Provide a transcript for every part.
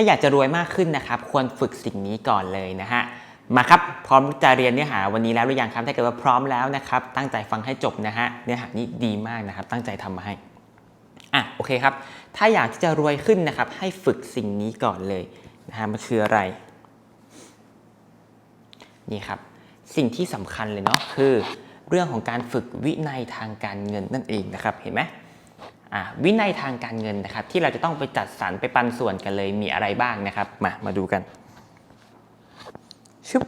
าอยากจะรวยมากขึ้นนะครับ ควรฝึกสิ่งนี้ก่อนเลยนะฮะ มาครับ พร้อมจะเรียนเนื้อหาวันนี้แล้วหรือยังครับ ถ้าเกิดว่าพร้อมแล้วนะครับ ตั้งใจฟังให้จบนะฮะ เนื้อหานี้ดีมากนะครับ ตั้งใจทำมาให้ อะ โอเคครับ ถ้าอยากที่จะรวยขึ้นนะครับ ให้ฝึกสิ่งนี้ก่อนเลยนะฮะ มันคืออะไร นี่ครับ สิ่งที่สำคัญเลยเนาะ คือ เรื่องของการฝึกวินัยทางการเงินนั่นเองนะครับ เห็นไหม วินัยทางการเงินนะครับ ที่เราจะต้องไปจัดสรรไปปันส่วนกันเลยมีอะไรบ้างนะครับ มามาดูกันชึบ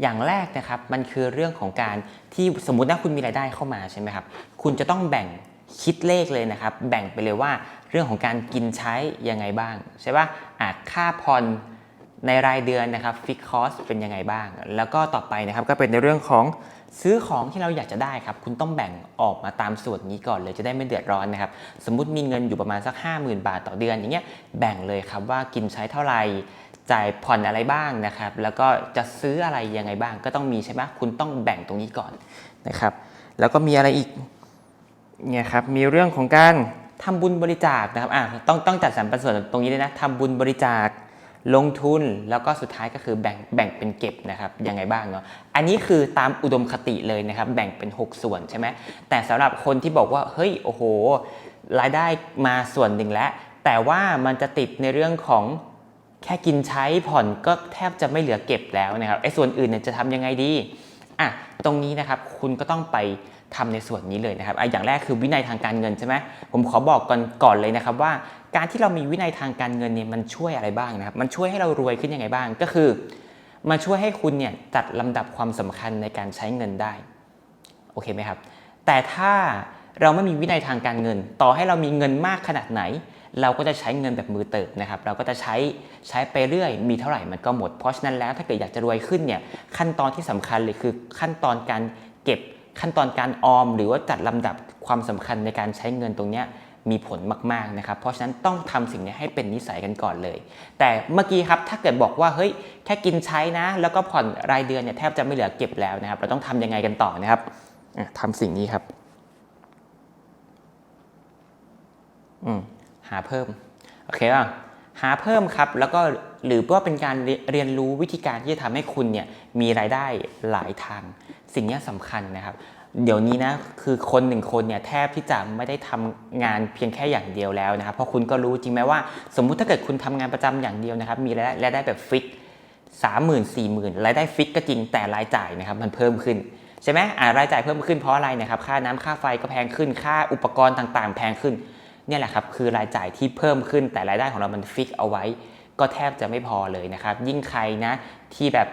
อย่างแรกนะครับมันคือเรื่องของการที่สมมติว่าคุณมีรายได้เข้ามาใช่ไหมครับ คุณจะต้องแบ่งคิดเลขเลยนะครับ แบ่งไปเลยว่าเรื่องของการกินใช้ยังไงบ้าง ใช่ปะอะค่าผ่อน ในรายเดือนนะครับฟิกคอสเป็นยังไงบ้าง แล้วก็ต่อไปนะครับก็เป็นในเรื่องของซื้อของที่เราอยากจะได้ครับ คุณต้องแบ่งออกมาตามส่วนนี้ก่อนเลยจะได้ไม่เดือดร้อนนะครับ สมมุติมีเงินอยู่ประมาณสัก 50,000 บาทต่อเดือนอย่างเงี้ยแบ่งเลยครับว่ากินใช้เท่าไหร่จ่ายผ่อนอะไรบ้างนะครับ แล้วก็จะซื้ออะไรยังไงบ้าง ก็ต้องมีใช่ไหมคุณต้องแบ่งตรงนี้ก่อนนะครับ แล้วก็มีอะไรอีกเนี่ยครับมีเรื่องของการทำบุญบริจาคนะครับอะต้องต้องจัดสรรปันส่วนตรงนี้ด้วยนะทำบุญบริจาค ลงทุนแล้วก็สุดท้ายก็คือแบ่งแบ่งเป็นเก็บนะครับยังไงบ้างเนาะอันนี้คือตามอุดมคติเลยนะครับแบ่งเป็น 6 ส่วนใช่ไหมแต่สำหรับคนที่บอกว่าเฮ้ยโอ้โห รายได้มาส่วนหนึ่งแล้ว แต่ว่ามันจะติดในเรื่องของแค่กินใช้ผ่อนก็แทบจะไม่เหลือเก็บแล้วนะครับไอ้ส่วนอื่นเนี่ยจะทำยังไงดีอะตรงนี้นะครับคุณก็ต้องไป ทำในส่วนนี้เลยนะครับออย่างแรกคือวินัยทางการเงินใช่ไหมผมขอบอกก่อนก่อนเลยนะครับว่า การที่เรามีวินัยทางการเงินเนี่ยมันช่วยอะไรบ้างนะครับ มันช่วยให้เรารวยขึ้นยังไงบ้าง ก็คือมันช่วยให้คุณเนี่ยจัดลำดับความสำคัญในการใช้เงินได้ โอเคไหมครับ แต่ถ้าเราไม่มีวินัยทางการเงิน ต่อให้เรามีเงินมากขนาดไหน เราก็จะใช้เงินแบบมือเติบนะครับ เราก็จะใช้ใช้ไปเรื่อย มีเท่าไหร่มันก็หมด เพราะฉะนั้นแล้วถ้าเกิดอยากจะรวยขึ้นเนี่ยขั้นตอนที่สำคัญเลยคือขั้นตอนการเก็บ ขั้นตอนการออม หรือว่าจัดลำดับความสำคัญในการใช้เงินตรงนี้มีผลมากๆนะครับ เพราะฉะนั้นต้องทำสิ่งนี้ให้เป็นนิสัยกันก่อนเลย แต่เมื่อกี้ครับถ้าเกิดบอกว่าเฮ้ยแค่กินใช้นะ แล้วก็ผ่อนรายเดือนเนี่ยแทบจะไม่เหลือเก็บแล้วนะครับ เราต้องทำยังไงกันต่อนะครับอะทำสิ่งนี้ครับอืหาเพิ่มโอเคป่ะหาเพิ่มครับแล้วก็ หรือว่าเป็นการเรียนรู้วิธีการที่จะทำให้คุณเนี่ยมีรายได้หลายทาง สิ่งนี้สำคัญนะครับ เดี๋ยวนี้นะคือคนหนึ่งคนเนี่ยแทบที่จะไม่ได้ทำงานเพียงแค่อย่างเดียวแล้วนะครับ เพราะคุณก็รู้จริงไหมว่า สมมุติถ้าเกิดคุณทำงานประจำอย่างเดียวนะครับ มีรายได้รายได้แบบฟิกสามหมื่นสี่หมื่นรายได้ฟิกก็จริงแต่รายจ่ายนะครับมันเพิ่มขึ้นใช่ไหมอ่ารายจ่ายเพิ่มขึ้นเพราะอะไรนะครับค่าน้ำค่าไฟก็แพงขึ้นค่าอุปกรณ์ต่างๆ แพงขึ้นเนี่ยแหละครับคือรายจ่ายที่เพิ่มขึ้นแต่รายได้ของเรามันฟิกเอาไว้ ก็แทบจะไม่พอเลยนะครับ ยิ่งใครนะที่แบบ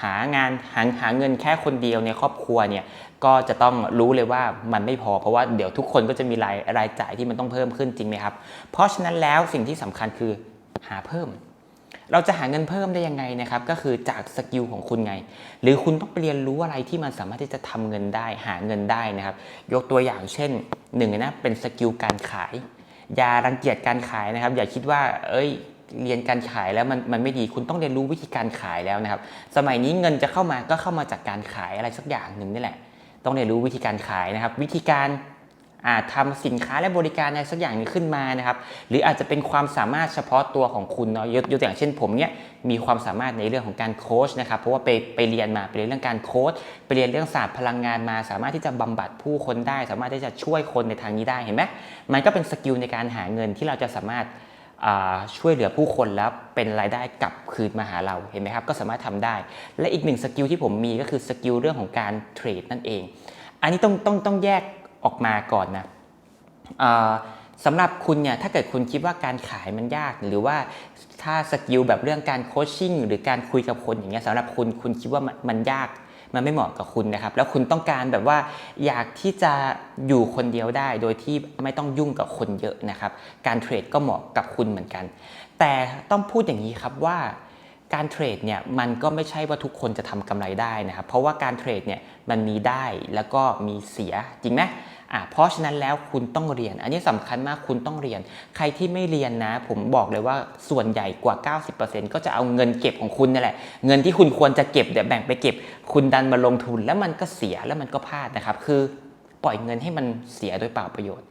หางานหาหาเงินแค่คนเดียวในครอบครัวเนี่ยก็จะต้องรู้เลยว่ามันไม่พอ เพราะว่าเดี๋ยวทุกคนก็จะมีรายรายจ่ายที่มันต้องเพิ่มขึ้นจริงไหมครับ เพราะฉะนั้นแล้วสิ่งที่สำคัญคือหาเพิ่ม เราจะหาเงินเพิ่มได้ยังไงนะครับ ก็คือจากสกิลของคุณไง หรือคุณต้องเรียนรู้อะไรที่มันสามารถที่จะทำเงินได้ หาเงินได้นะครับ ยกตัวอย่างเช่นหนึ่งนะเป็นสกิลการขาย อย่ารังเกียจการขายนะครับ อย่าคิดว่า เอ้ย เรียนการขายแล้วมันมันไม่ดีคุณต้องเรียนรู้วิธีการขายแล้วนะครับ สมัยนี้เงินจะเข้ามาก็เข้ามาจากการขายอะไรสักอย่างหนึ่งนี่แหละ ต้องเรียนรู้วิธีการขายนะครับ วิธีการอาทำสินค้าและบริการอะไรสักอย่างนึงขึ้นมานะครับ หรืออาจจะเป็นความสามารถเฉพาะตัวของคุณเนาะยกตัวอย่างเช่นผมเนี่ยมีความสามารถในเรื่องของการโค้ชนะครับ เพราะว่าไปไปเรียนมาไปเรียนเรื่องการโค้ชไปเรียนเรื่องศาสตร์พลังงานมา สามารถที่จะบำบัดผู้คนได้ สามารถที่จะช่วยคนในทางนี้ได้เห็นไหมมันก็เป็นสกิลในการหาเงินที่เราจะสามารถ ช่วยเหลือผู้คนแล้วเป็นรายได้กลับคืนมาหาเราเห็นไหมครับ ก็สามารถทำได้ และอีกหนึ่งสกิลที่ผมมีก็คือสกิลเรื่องของการเทรดนั่นเอง อันนี้ต้องต้องต้องแยกออกมาก่อนนะสำหรับคุณเนี่ยถ้าเกิดคุณคิดว่าการขายมันยาก หรือว่าถ้าสกิลแบบเรื่องการโคชชิ่งหรือการคุยกับคนอย่างเงี้ยสำหรับคุณคุณคิดว่ามันยาก มันไม่เหมาะกับคุณนะครับ แล้วคุณต้องการแบบว่าอยากที่จะอยู่คนเดียวได้ โดยที่ไม่ต้องยุ่งกับคนเยอะนะครับ การเทรดก็เหมาะกับคุณเหมือนกัน แต่ต้องพูดอย่างนี้ครับว่า การเทรดเนี่ยมันก็ไม่ใช่ว่าทุกคนจะทำกำไรได้นะครับเพราะว่าการเทรดเนี่ยมันมีได้แล้วก็มีเสียจริงไหมอะเพราะฉะนั้นแล้วคุณต้องเรียน อันนี้สำคัญมากคุณต้องเรียน ใครที่ไม่เรียนนะ ผมบอกเลยว่าส่วนใหญ่กว่า 90%ก็จะเอาเงินเก็บของคุณนี่แหละเงินที่คุณควรจะเก็บเดี๋ยวแบ่งไปเก็บ คุณดันมาลงทุนแล้วมันก็เสียแล้วมันก็พลาดนะครับ คือปล่อยเงินให้มันเสียโดยเปล่าประโยชน์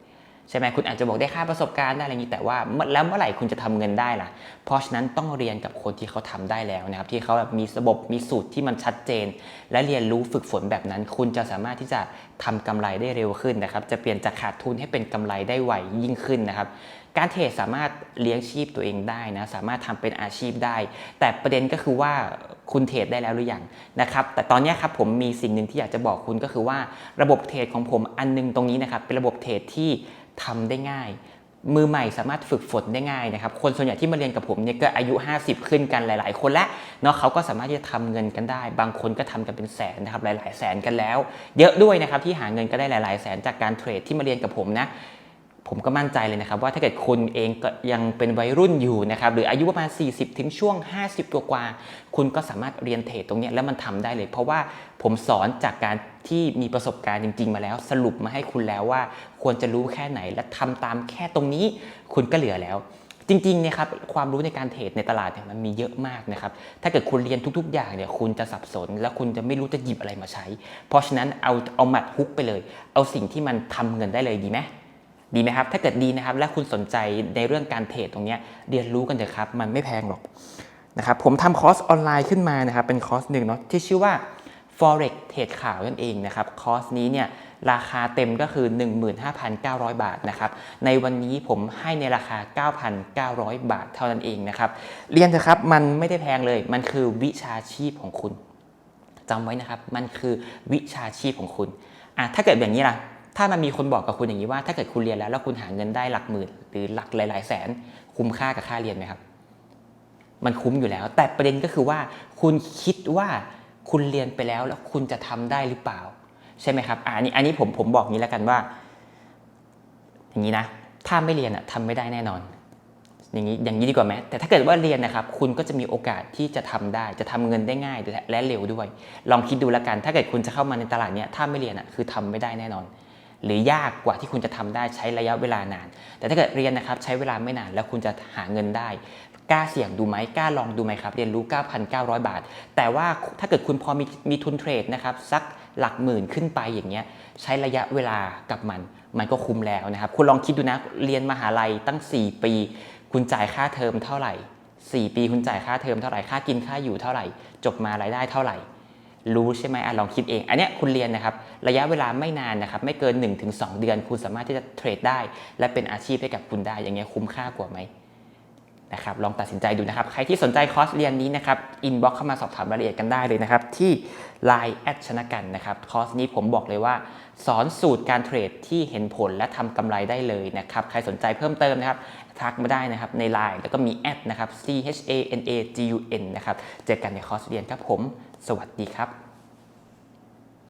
ใช่ไหมคุณอาจจะบอกได้ค่าประสบการณ์ได้อะไรอย่างนี้แต่ว่าแล้วเมื่อไหร่คุณจะทำเงินได้ล่ะ เพราะฉะนั้นต้องเรียนกับคนที่เขาทำได้แล้วนะครับที่เขาแบบมีระบบมีสูตรที่มันชัดเจน และเรียนรู้ฝึกฝนแบบนั้น คุณจะสามารถที่จะทำกำไรได้เร็วขึ้นนะครับ จะเปลี่ยนจากขาดทุนให้เป็นกำไรได้ไวยิ่งขึ้นนะครับการเทรดสามารถเลี้ยงชีพตัวเองได้นะสามารถทำเป็นอาชีพได้ แต่ประเด็นก็คือว่าคุณเทรดได้แล้วหรือยังนะครับแต่ตอนนี้ครับผมมีสิ่งหนึ่งที่อยากจะบอกคุณก็คือว่าระบบเทรดของผมอันนึงตรงนี้นะครับเป็นระบบเทรดที่ ทำได้ง่าย มือใหม่สามารถฝึกฝนได้ง่ายนะครับ คนส่วนใหญ่ที่มาเรียนกับผมเนี่ยก็อายุ 50 ขึ้นกันหลาย ๆ คนและเนาะเขาก็สามารถที่จะทำเงินกันได้ บางคนก็ทำกันเป็นแสนนะครับหลาย ๆ แสนกันแล้ว เยอะด้วยนะครับที่หาเงินก็ได้หลาย ๆ แสนจากการเทรดที่มาเรียนกับผมนะ ผมก็มั่นใจเลยนะครับว่าถ้าเกิดคุณเองก็ยังเป็นวัยรุ่นอยู่นะครับหรืออายุประมาณ 40 ถึงช่วง 50 กว่า คุณก็สามารถเรียนเทรดตรงนี้แล้วมันทำได้เลย เพราะว่าผมสอนจากการที่มีประสบการณ์จริง ๆ มาแล้ว สรุปมาให้คุณแล้วว่า ควรจะรู้แค่ไหนและทำตามแค่ตรงนี้ คุณก็เหลือแล้วจริงๆเนี่ยครับความรู้ในการเทรดในตลาดเนี่ยมันมีเยอะมากนะครับถ้าเกิดคุณเรียนทุก ๆ อย่างเนี่ยคุณจะสับสน แล้วคุณจะไม่รู้จะหยิบอะไรมาใช้ เพราะฉะนั้นเอาเอาหมัดฮุกไปเลย เอาสิ่งที่มันทำเงินได้เลยดีไหม ดีไหมครับ ถ้าเกิดดีนะครับ และคุณสนใจในเรื่องการเทรดตรงนี้เรียนรู้กันเถอะครับ มันไม่แพงหรอกนะครับ ผมทำคอร์สออนไลน์ขึ้นมานะครับ เป็นคอร์สหนึ่งเนาะที่ชื่อว่า forex เทรดข่าวนั่นเองนะครับ คอร์สนี้เนี่ยราคาเต็มก็คือ 15,900 บาทนะครับ ในวันนี้ผมให้ในราคา 9,900 บาทเท่านั้นเองนะครับ เรียนเถอะครับ มันไม่ได้แพงเลย มันคือวิชาชีพของคุณจำไว้นะครับ มันคือวิชาชีพของคุณอะถ้าเกิดแบบนี้ล่ะ ถ้ามันมีคนบอกกับคุณอย่างนี้ว่า ถ้าเกิดคุณเรียนแล้วแล้วคุณหาเงินได้หลักหมื่นหรือหลักหลาย ๆ แสน คุ้มค่ากับค่าเรียนไหมครับ มันคุ้มอยู่แล้ว แต่ประเด็นก็คือว่า คุณคิดว่าคุณเรียนไปแล้วแล้วคุณจะทำได้หรือเปล่า ใช่ไหมครับอันนี้อันนี้ผมผมบอกงี้แล้วกันว่า อย่างนี้นะ ถ้าไม่เรียนอะทำไม่ได้แน่นอน อย่างนี้อย่างนี้ดีกว่าไหมแต่ถ้าเกิดว่าเรียนนะครับ คุณก็จะมีโอกาสที่จะทำได้ จะทำเงินได้ง่ายและเร็วด้วย ลองคิดดูแล้วกัน ถ้าเกิดคุณจะเข้ามาในตลาดเนี้ยถ้าไม่เรียนอะคือทำไม่ได้แน่นอน หรือยากกว่าที่คุณจะทำได้ใช้ระยะเวลานาน แต่ถ้าเกิดเรียนนะครับใช้เวลาไม่นานแล้วคุณจะหาเงินได้กล้าเสี่ยงดูไหมกล้าลองดูไหมครับ เรียนรู้ 9,900 บาท แต่ว่าถ้าเกิดคุณพอมีมีทุนเทรดนะครับสักหลักหมื่นขึ้นไปอย่างเงี้ยใช้ระยะเวลากับมัน มันก็คุ้มแล้วนะครับ คุณลองคิดดูนะเรียนมหาลัยตั้ง 4 ปี คุณจ่ายค่าเทอมเท่าไหร่ 4 ปีคุณจ่ายค่าเทอมเท่าไหร่ค่ากินค่าอยู่เท่าไหร่ จบมารายได้เท่าไหร่ รู้ใช่ไหมอะลองคิดเอง อันเนี้ยคุณเรียนนะครับระยะเวลาไม่นานนะครับไม่เกิน 1-2 เดือน คุณสามารถที่จะเทรดได้ และเป็นอาชีพให้กับคุณได้อย่างเงี้ยคุ้มค่ากว่าไหมนะครับลองตัดสินใจดูนะครับ ใครที่สนใจคอร์สเรียนนี้นะครับอินบ็อกเข้ามาสอบถามรายละเอียดกันได้เลยนะครับ ที่ Line แอดชนะกันนะครับคอร์สนี้ผมบอกเลยว่า สอนสูตรการเทรดที่เห็นผลและทำกำไรได้เลยนะครับ ใครสนใจเพิ่มเติมนะครับ ทักมาได้นะครับใน Line แล้วก็มีแอดนะครับ C H A N A G U N นะครับเจอกันในคอร์สเรียนครับผม สวัสดีครับ